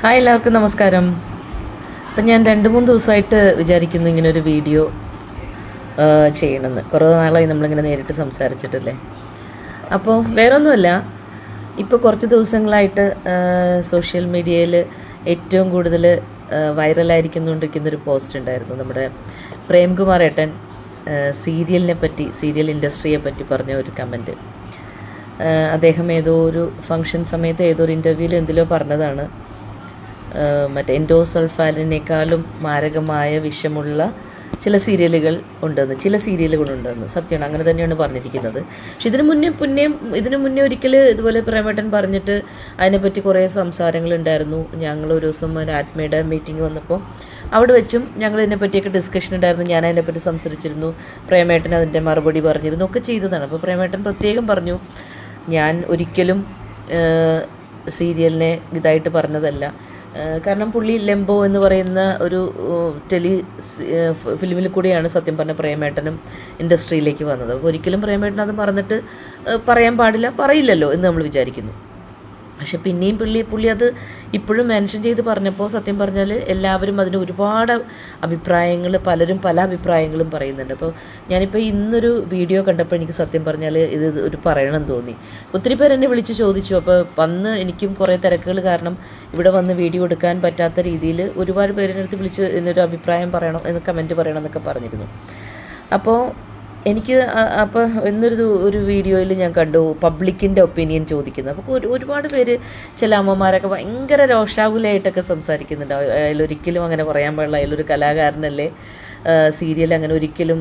Hi എല്ലാവർക്കും നമസ്കാരം. അപ്പം ഞാൻ രണ്ട് മൂന്ന് ദിവസമായിട്ട് വിചാരിക്കുന്നു ഇങ്ങനെ ഒരു വീഡിയോ ചെയ്യണമെന്ന്. കുറേ നാളായി നമ്മളിങ്ങനെ നേരിട്ട് സംസാരിച്ചിട്ടില്ലേ? അപ്പോൾ വേറൊന്നുമല്ല ഇപ്പോൾ കുറച്ച് ദിവസങ്ങളായിട്ട് സോഷ്യൽ മീഡിയയിൽ ഏറ്റവും കൂടുതൽ വൈറലായിരിക്കുന്നുകൊണ്ടിരിക്കുന്നൊരു പോസ്റ്റ് ഉണ്ടായിരുന്നു. നമ്മുടെ പ്രേംകുമാർ ഏട്ടൻ സീരിയലിനെ പറ്റി സീരിയൽ ഇൻഡസ്ട്രിയെ പറ്റി പറഞ്ഞ ഒരു കമന്റ് അദ്ദേഹം ഏതോ ഒരു ഫംഗ്ഷൻ സമയത്ത് ഏതോ ഒരു ഇന്റർവ്യൂവിൽ എന്തിലോ പറഞ്ഞതാണ്. മറ്റേ എൻഡോസൾഫാലിനേക്കാളും മാരകമായ വിഷമുള്ള ചില സീരിയലുകൾ ഉണ്ടെന്ന് ചില സീരിയലുകൾ ഉണ്ടെന്ന് സത്യമാണ്. അങ്ങനെ തന്നെയാണ് പറഞ്ഞിരിക്കുന്നത്. പക്ഷെ ഇതിനു മുന്നേ പുന്നേം ഇതിനു മുന്നേ ഒരിക്കൽ ഇതുപോലെ പ്രേമേട്ടൻ പറഞ്ഞിട്ട് അതിനെപ്പറ്റി കുറേ സംസാരങ്ങൾ ഉണ്ടായിരുന്നു. ഞങ്ങൾ ഒരു ദിവസം ഒരു ആത്മയുടെ മീറ്റിംഗ് വന്നപ്പോൾ അവിടെ വെച്ചും ഞങ്ങൾ ഇതിനെപ്പറ്റിയൊക്കെ ഡിസ്കഷൻ ഉണ്ടായിരുന്നു. ഞാൻ അതിനെപ്പറ്റി സംസാരിച്ചിരുന്നു. പ്രേമേട്ടൻ അതിന്റെ മറുപടി പറഞ്ഞിരുന്നു. ഒക്കെ ചെയ്തതാണ്. അപ്പോൾ പ്രേമേട്ടൻ പ്രത്യേകം പറഞ്ഞു ഞാൻ ഒരിക്കലും സീരിയലിനെ ഇതായിട്ട് പറഞ്ഞതല്ല. കാരണം പുള്ളി ലെംബോ എന്ന് പറയുന്ന ഒരു ടെലി ഫിലിമിൽ കൂടിയാണ് സത്യം പറഞ്ഞ പ്രേമേട്ടനും ഇൻഡസ്ട്രിയിലേക്ക് വന്നത്. അപ്പോൾ ഒരിക്കലും പ്രേമേട്ടൻ അത് പറഞ്ഞിട്ട് പറയാൻ പാടില്ല പറയില്ലല്ലോ എന്ന് നമ്മൾ വിചാരിക്കുന്നു. പക്ഷെ പിന്നെയും പുള്ളി പുള്ളി അത് ഇപ്പോഴും മെൻഷൻ ചെയ്ത് പറഞ്ഞപ്പോൾ സത്യം പറഞ്ഞാൽ എല്ലാവരും അതിന് ഒരുപാട് അഭിപ്രായങ്ങൾ പലരും പല അഭിപ്രായങ്ങളും പറയുന്നുണ്ട്. അപ്പോൾ ഞാനിപ്പോൾ ഇന്നൊരു വീഡിയോ കണ്ടപ്പോൾ എനിക്ക് സത്യം പറഞ്ഞാൽ ഇത് ഒരു പറയണം തോന്നി. ഒത്തിരി പേര് എന്നെ വിളിച്ച് ചോദിച്ചു. അപ്പോൾ വന്ന് എനിക്കും കുറേ തിരക്കുകൾ കാരണം ഇവിടെ വന്ന് വീഡിയോ എടുക്കാൻ പറ്റാത്ത രീതിയിൽ ഒരുപാട് പേരുടെ അടുത്ത് വിളിച്ച് എന്നൊരു അഭിപ്രായം പറയണം എന്ന് കമന്റ് പറയണം എന്നൊക്കെ പറഞ്ഞിരുന്നു. അപ്പോൾ എനിക്ക് അപ്പോൾ എന്നൊരു ഒരു വീഡിയോയിൽ ഞാൻ കണ്ടു പബ്ലിക്കിന്റെ ഒപ്പീനിയൻ ചോദിക്കുന്നത് അപ്പോൾ ഒരു ഒരുപാട് പേര് ചില അമ്മമാരൊക്കെ ഭയങ്കര രോഷാകുലായിട്ടൊക്കെ സംസാരിക്കുന്നുണ്ട്. അതിലൊരിക്കലും അങ്ങനെ പറയാൻ പാടില്ല. അയാളൊരു കലാകാരനല്ലേ. സീരിയൽ അങ്ങനെ ഒരിക്കലും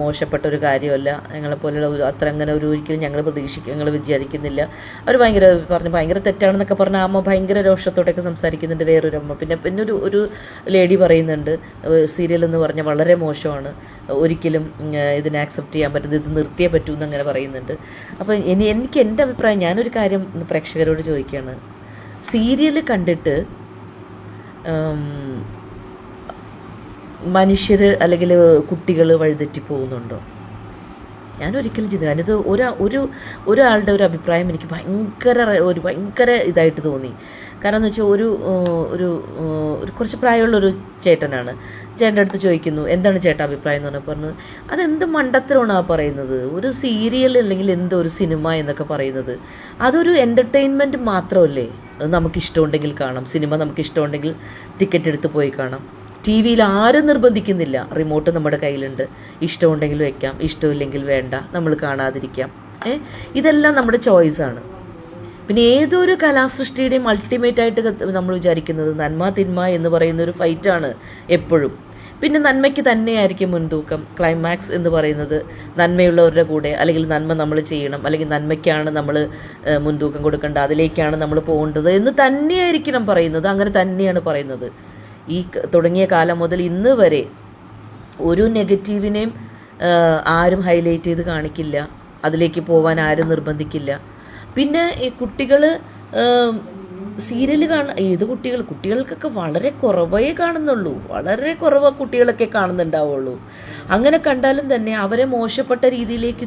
മോശപ്പെട്ട ഒരു കാര്യമല്ല. ഞങ്ങളെപ്പോലുള്ള അത്ര അങ്ങനെ ഒരു ഒരിക്കലും ഞങ്ങൾ പ്രതീക്ഷിക്കുക ഞങ്ങൾ വിചാരിക്കുന്നില്ല. അവർ ഭയങ്കര പറഞ്ഞു ഭയങ്കര തെറ്റാണെന്നൊക്കെ പറഞ്ഞ അമ്മ ഭയങ്കര രോഷത്തോടെയൊക്കെ സംസാരിക്കുന്നുണ്ട് വേറൊരു അമ്മ. പിന്നെ പിന്നെ ഒരു ഒരു ലേഡി പറയുന്നുണ്ട് സീരിയൽ എന്ന് പറഞ്ഞാൽ വളരെ മോശമാണ്. ഒരിക്കലും ഇതിനെ ആക്സെപ്റ്റ് ചെയ്യാൻ പറ്റുന്നത് ഇത് നിർത്തിയേ പറ്റൂ എന്നങ്ങനെ പറയുന്നുണ്ട്. അപ്പോൾ ഇനി എനിക്ക് എന്റെ അഭിപ്രായം ഞാനൊരു കാര്യം പ്രേക്ഷകരോട് ചോദിക്കുകയാണ് സീരിയൽ കണ്ടിട്ട് മനുഷ്യർ അല്ലെങ്കിൽ കുട്ടികൾ വഴിതെറ്റി പോകുന്നുണ്ടോ? ഞാൻ ഒരിക്കലും ചെയ്തു ഞാനിത് ഒരു ഒരു ഒരാളുടെ ഒരു അഭിപ്രായം എനിക്ക് ഭയങ്കര ഒരു ഭയങ്കര ഇതായിട്ട് തോന്നി. കാരണം എന്ന് വെച്ചാൽ ഒരു ഒരു ഒരു കുറച്ച് പ്രായമുള്ള ഒരു ചേട്ടനാണ്. ചേട്ടന്റെ അടുത്ത് ചോദിക്കുന്നു എന്താണ് ചേട്ടൻ അഭിപ്രായം? എന്ന് പറഞ്ഞാൽ പറഞ്ഞത് അതെന്ത് മണ്ടത്തരമാണ് ആ പറയുന്നത്? ഒരു സീരിയൽ അല്ലെങ്കിൽ എന്തോ ഒരു സിനിമ എന്നൊക്കെ പറയുന്നത്. അതൊരു എന്റർടൈൻമെന്റ് മാത്രമല്ലേ? അത് നമുക്ക് ഇഷ്ടമുണ്ടെങ്കിൽ കാണാം. സിനിമ നമുക്ക് ഇഷ്ടമുണ്ടെങ്കിൽ ടിക്കറ്റ് എടുത്ത് പോയി കാണാം. ടി വിയിൽ ആരും നിർബന്ധിക്കുന്നില്ല. റിമോട്ട് നമ്മുടെ കയ്യിലുണ്ട്. ഇഷ്ടമുണ്ടെങ്കിൽ വെക്കാം ഇഷ്ടമില്ലെങ്കിൽ വേണ്ട. നമ്മൾ കാണാതിരിക്കാം. ഏ? ഇതെല്ലാം നമ്മുടെ ചോയ്സാണ് പിന്നെ ഏതൊരു കലാസൃഷ്ടിയുടെയും അൾട്ടിമേറ്റ് ആയിട്ട് നമ്മൾ വിചാരിക്കുന്നത് നന്മ തിന്മ എന്ന് പറയുന്ന ഒരു ഫൈറ്റാണ് എപ്പോഴും. പിന്നെ നന്മയ്ക്ക് തന്നെയായിരിക്കും മുൻതൂക്കം. ക്ലൈമാക്സ് എന്ന് പറയുന്നത് നന്മയുള്ളവരുടെ കൂടെ അല്ലെങ്കിൽ നന്മ നമ്മൾ ചെയ്യണം അല്ലെങ്കിൽ നന്മയ്ക്കാണ് നമ്മൾ മുൻതൂക്കം കൊടുക്കേണ്ടത് അതിലേക്കാണ് നമ്മൾ പോകേണ്ടത് എന്ന് തന്നെയായിരിക്കണം പറയുന്നത്. അങ്ങനെ തന്നെയാണ് പറയുന്നത്. ഈ തുടങ്ങിയ കാലം മുതൽ ഇന്ന് വരെ ഒരു നെഗറ്റീവിനെയും ആരും ഹൈലൈറ്റ് ചെയ്ത് കാണിക്കില്ല. അതിലേക്ക് പോവാൻ ആരും നിർബന്ധിക്കില്ല. പിന്നെ ഈ കുട്ടികൾ സീരിയൽ കാണ ഏത് കുട്ടികൾ കുട്ടികൾക്കൊക്കെ വളരെ കുറവേ കാണുന്നുള്ളൂ. വളരെ കുറവ് കുട്ടികളൊക്കെ കാണുന്നുണ്ടാവുള്ളൂ. അങ്ങനെ കണ്ടാലും തന്നെ അവരെ മോശപ്പെട്ട രീതിയിലേക്ക്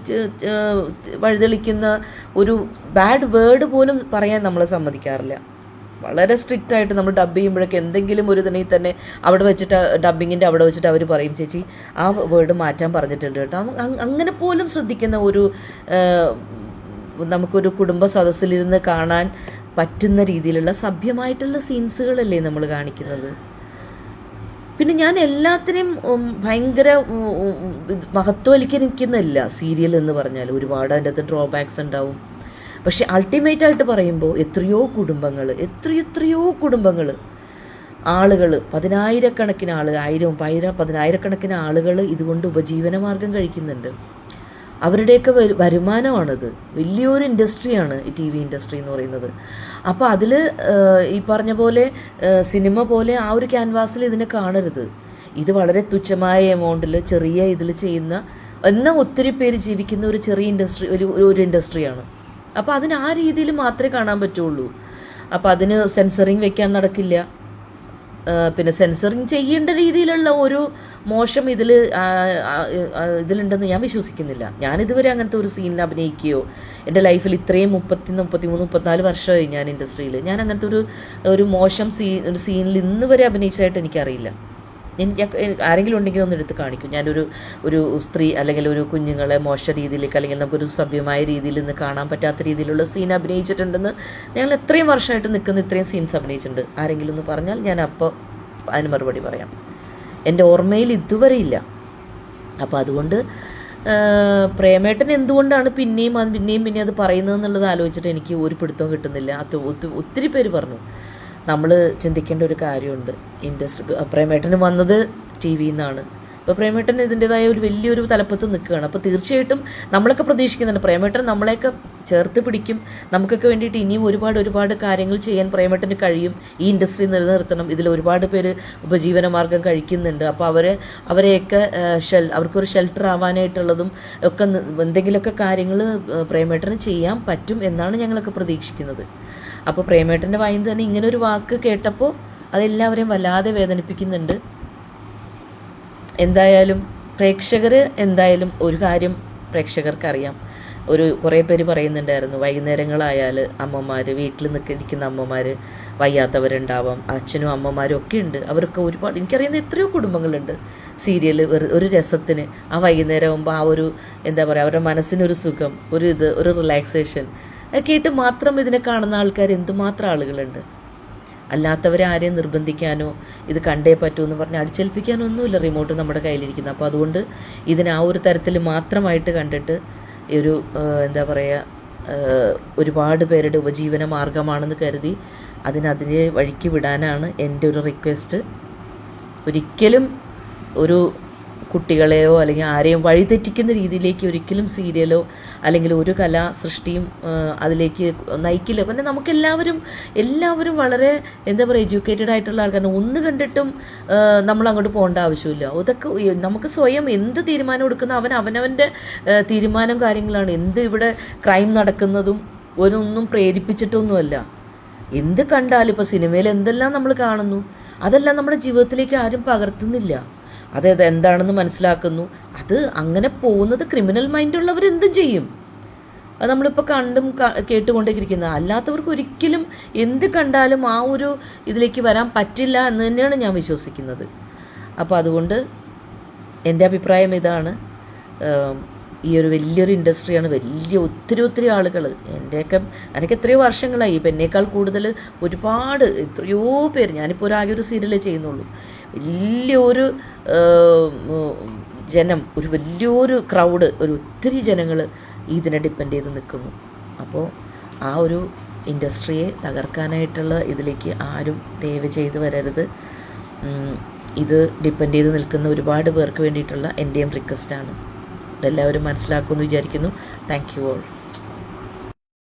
വഴുതെളിക്കുന്ന ഒരു ബാഡ് വേർഡ് പോലും പറയാൻ നമ്മൾ സമ്മതിക്കാറില്ല. വളരെ സ്ട്രിക്റ്റ് ആയിട്ട് നമ്മൾ ഡബ് ചെയ്യുമ്പോഴൊക്കെ എന്തെങ്കിലും ഒരു ഇതിനെ തന്നെ അവിടെ വെച്ചിട്ട് ഡബിങ്ങിന്റെ അവിടെ വെച്ചിട്ട് അവർ പറയും ചേച്ചി ആ വേർഡ് മാറ്റാൻ പറഞ്ഞിട്ടുണ്ട് കേട്ടോ. അങ് അങ് അങ്ങനെ പോലും ശ്രദ്ധിക്കുന്ന ഒരു നമുക്കൊരു കുടുംബ സദസ്സിലിരുന്ന് കാണാൻ പറ്റുന്ന രീതിയിലുള്ള സഭ്യമായിട്ടുള്ള സീൻസുകളല്ലേ നമ്മൾ കാണിക്കുന്നത്. പിന്നെ ഞാൻ എല്ലാത്തിനെയും ഭയങ്കര മഹത്വവൽക്കരിക്കുന്നില്ല സീരിയൽ എന്ന് പറഞ്ഞാൽ ഒരുപാട് അതിന്റെ അകത്ത് ഡ്രോബാക്സ് ഉണ്ടാവും. പക്ഷെ അൾട്ടിമേറ്റ് ആയിട്ട് പറയുമ്പോൾ എത്രയോ കുടുംബങ്ങൾ എത്രയോ എത്രയോ കുടുംബങ്ങൾ ആളുകൾ പതിനായിരക്കണക്കിന് ആൾ ആയിരം പതിന പതിനായിരക്കണക്കിന് ആളുകൾ ഇതുകൊണ്ട് ഉപജീവനമാർഗം കഴിക്കുന്നുണ്ട്. അവരുടെയൊക്കെ വരു- വരുമാനമാണിത്. വലിയൊരു ഇൻഡസ്ട്രിയാണ് ഈ ടി വി ഇൻഡസ്ട്രി എന്ന് പറയുന്നത്. അപ്പോൾ അതിൽ ഈ പറഞ്ഞ പോലെ സിനിമ പോലെ ആ ഒരു ക്യാൻവാസിൽ ഇതിനെ കാണരുത്. ഇത് വളരെ തുച്ഛമായ എമൗണ്ടിൽ ചെറിയ ഇതിൽ ചെയ്യുന്ന എന്നാൽ ഒത്തിരി പേര് ജീവിക്കുന്ന ഒരു ചെറിയ ഇൻഡസ്ട്രി ഒരു- ഒരു ഇൻഡസ്ട്രിയാണ്. അപ്പോൾ അതിന് ആ രീതിയിൽ മാത്രമേ കാണാൻ പറ്റുള്ളൂ. അപ്പോൾ അതിന് സെൻസറിങ് വെക്കാൻ നടക്കില്ല. പിന്നെ സെൻസറിങ് ചെയ്യേണ്ട രീതിയിലുള്ള ഒരു മോശം ഇതിൽ ഇതിലുണ്ടെന്ന് ഞാൻ വിശ്വസിക്കുന്നില്ല. ഞാൻ ഇതുവരെ അങ്ങനത്തെ ഒരു സീനിൽ അഭിനയിക്കുകയോ എന്റെ ലൈഫിൽ ഇത്രയും മുപ്പത്തി മുപ്പത്തി മൂന്ന് മുപ്പത്തിനാല് വർഷമായി ഞാൻ ഇൻഡസ്ട്രിയിൽ ഞാൻ അങ്ങനത്തെ ഒരു ഒരു മോശം സീ സീനിൽ ഇന്ന് വരെ അഭിനയിച്ചതായിട്ട് എനിക്കറിയില്ല. എനിക്ക് ആരെങ്കിലും ഉണ്ടെങ്കിൽ ഒന്ന് എടുത്ത് കാണിക്കും. ഞാനൊരു ഒരു സ്ത്രീ അല്ലെങ്കിൽ ഒരു കുഞ്ഞുങ്ങളെ മോശ രീതിയിലേക്ക് അല്ലെങ്കിൽ നമുക്കൊരു സഭ്യമായ രീതിയിൽ നിന്ന് കാണാൻ പറ്റാത്ത രീതിയിലുള്ള സീൻ അഭിനയിച്ചിട്ടുണ്ടെന്ന് ഞങ്ങൾ എത്രയും വർഷമായിട്ട് നിൽക്കുന്ന ഇത്രയും സീൻസ് അഭിനയിച്ചിട്ടുണ്ട്. ആരെങ്കിലും ഒന്ന് പറഞ്ഞാൽ ഞാൻ അപ്പോൾ അതിന് മറുപടി പറയാം. എന്റെ ഓർമ്മയിൽ ഇതുവരെ ഇല്ല. അപ്പോൾ അതുകൊണ്ട് പ്രേമേട്ടൻ എന്തുകൊണ്ടാണ് പിന്നെയും അത് പിന്നെയും പിന്നെ അത് പറയുന്നത് എന്നുള്ളത് ആലോചിച്ചിട്ട് എനിക്ക് ഒരു പിടുത്തവും കിട്ടുന്നില്ല. അത് ഒത്തിരി പേര് പറഞ്ഞു. നമ്മൾ ചിന്തിക്കേണ്ട ഒരു കാര്യമുണ്ട്. ഇൻഡസ്ട്രി പ്രേമേട്ടന് വന്നത് ടി വിയിൽ നിന്നാണ് ഇപ്പോൾ പ്രേമേട്ടൻ ഇതിന്റെതായ ഒരു വലിയൊരു തലപ്പത്ത് നിൽക്കുകയാണ്. അപ്പോൾ തീർച്ചയായിട്ടും നമ്മളൊക്കെ പ്രതീക്ഷിക്കുന്നുണ്ട്. പ്രേമേട്ടൻ നമ്മളെയൊക്കെ ചേർത്ത് പിടിക്കും. നമുക്കൊക്കെ വേണ്ടിയിട്ട് ഇനിയും ഒരുപാട് ഒരുപാട് കാര്യങ്ങൾ ചെയ്യാൻ പ്രേമേട്ടന് കഴിയും. ഈ ഇൻഡസ്ട്രി നിലനിർത്തണം. ഇതിൽ ഒരുപാട് പേര് ഉപജീവന മാർഗം കഴിക്കുന്നുണ്ട്. അപ്പോൾ അവരെ അവരെയൊക്കെ ഷെൽ അവർക്കൊരു ഷെൽട്ടർ ആവാനായിട്ടുള്ളതും ഒക്കെ എന്തെങ്കിലുമൊക്കെ കാര്യങ്ങൾ പ്രേമേട്ടന് ചെയ്യാൻ പറ്റും എന്നാണ് ഞങ്ങളൊക്കെ പ്രതീക്ഷിക്കുന്നത്. അപ്പോൾ പ്രേമേട്ടന്റെ വായിന്ന് തന്നെ ഇങ്ങനെ ഒരു വാക്ക് കേട്ടപ്പോൾ അതെല്ലാവരെയും വല്ലാതെ വേദനിപ്പിക്കുന്നുണ്ട്. എന്തായാലും പ്രേക്ഷകർ എന്തായാലും ഒരു കാര്യം പ്രേക്ഷകർക്കറിയാം. ഒരു കുറേ പേര് പറയുന്നുണ്ടായിരുന്നു വൈകുന്നേരങ്ങളായാൽ അമ്മമാർ വീട്ടിൽ നിൽക്കുന്ന അമ്മമാർ വയ്യാത്തവരുണ്ടാവാം അച്ഛനും അമ്മമാരും ഒക്കെ ഉണ്ട്. അവരൊക്കെ ഒരുപാട് എനിക്കറിയുന്ന എത്രയോ കുടുംബങ്ങളുണ്ട് സീരിയൽ ഒരു രസത്തിന്. ആ വൈകുന്നേരം ആകുമ്പോൾ ആ ഒരു എന്താ പറയുക അവരുടെ മനസ്സിനൊരു സുഖം ഒരു ഇത് ഒരു റിലാക്സേഷൻ കേട്ട് മാത്രം ഇതിനെ കാണുന്ന ആൾക്കാർ എന്തുമാത്രം ആളുകളുണ്ട്. അല്ലാത്തവരെ ആരെയും നിർബന്ധിക്കാനോ ഇത് കണ്ടേ പറ്റൂ എന്ന് പറഞ്ഞ് അടിച്ചേൽപ്പിക്കാനൊന്നുമില്ല റിമോട്ട് നമ്മുടെ കയ്യിലിരിക്കുന്നത്. അപ്പോൾ അതുകൊണ്ട് ഇതിനെ ആ ഒരു തരത്തിൽ മാത്രമായിട്ട് കണ്ടിട്ട് ഒരു എന്താ പറയുക ഒരുപാട് പേരുടെ ഉപജീവന മാർഗമാണെന്ന് കരുതി അതിനതിനെ വഴിക്ക് വിടാനാണ് എന്റെ ഒരു റിക്വസ്റ്റ് ഒരിക്കലും ഒരു കുട്ടികളെയോ അല്ലെങ്കിൽ ആരെയും വഴിതെറ്റിക്കുന്ന രീതിയിലേക്ക് ഒരിക്കലും സീരിയലോ അല്ലെങ്കിൽ ഒരു കലാ സൃഷ്ടിയും അതിലേക്ക് നയിക്കില്ല. പിന്നെ നമുക്കെല്ലാവരും എല്ലാവരും വളരെ എന്താ പറയുക എഡ്യൂക്കേറ്റഡ് ആയിട്ടുള്ള ആൾക്കാരാണ്. ഒന്ന് കണ്ടിട്ടും നമ്മൾ അങ്ങോട്ട് പോകേണ്ട ആവശ്യമില്ല. അതൊക്കെ നമുക്ക് സ്വയം എന്ത് തീരുമാനം എടുക്കുന്ന അവൻ അവനവന്റെ തീരുമാനം കാര്യങ്ങളാണ്. എന്ത് ഇവിടെ ക്രൈം നടക്കുന്നതും ഒരൊന്നും പ്രേരിപ്പിച്ചിട്ടൊന്നുമല്ല. എന്ത് കണ്ടാലും ഇപ്പോൾ സിനിമയിൽ എന്തെല്ലാം നമ്മൾ കാണുന്നു അതെല്ലാം നമ്മുടെ ജീവിതത്തിലേക്ക് ആരും പകർത്തുന്നില്ല. അതായത് എന്താണെന്ന് മനസ്സിലാക്കുന്നു. അത് അങ്ങനെ പോകുന്നത് ക്രിമിനൽ മൈൻഡുള്ളവർ എന്തും ചെയ്യും. അത് നമ്മളിപ്പോൾ കണ്ടും ക- അല്ലാത്തവർക്ക് ഒരിക്കലും എന്ത് കണ്ടാലും ആ ഒരു ഇതിലേക്ക് വരാൻ പറ്റില്ല എന്ന് തന്നെയാണ് ഞാൻ വിശ്വസിക്കുന്നത്. അപ്പോൾ അതുകൊണ്ട് എന്റെ അഭിപ്രായം ഇതാണ്. ഈ ഒരു വലിയൊരു ഇൻഡസ്ട്രിയാണ് വലിയ ഒത്തിരി ഒത്തിരി ആളുകൾ. എന്റെയൊക്കെ എനിക്ക് എത്രയോ വർഷങ്ങളായി. ഇപ്പം എന്നേക്കാൾ കൂടുതൽ ഒരുപാട് എത്രയോ പേര്. ഞാനിപ്പോൾ ഒരാകെ ഒരു സീരിയലേ ചെയ്യുന്നുള്ളൂ. വലിയൊരു ജനം ഒരു വലിയൊരു ക്രൗഡ് ഒരു ഒത്തിരി ജനങ്ങൾ ഇതിനെ ഡിപ്പെൻഡ് ചെയ്ത് നിൽക്കുന്നു. അപ്പോൾ ആ ഒരു ഇൻഡസ്ട്രിയെ തകർക്കാനായിട്ടുള്ള ഇതിലേക്ക് ആരും ദയവ് ചെയ്ത് വരരുത്. ഇത് ഡിപ്പെൻഡ് ചെയ്ത് നിൽക്കുന്ന ഒരുപാട് പേർക്ക് വേണ്ടിയിട്ടുള്ള എന്റെയും റിക്വസ്റ്റാണ് ഇതെല്ലാവരും മനസ്സിലാക്കുമെന്ന് വിചാരിക്കുന്നു. Thank you all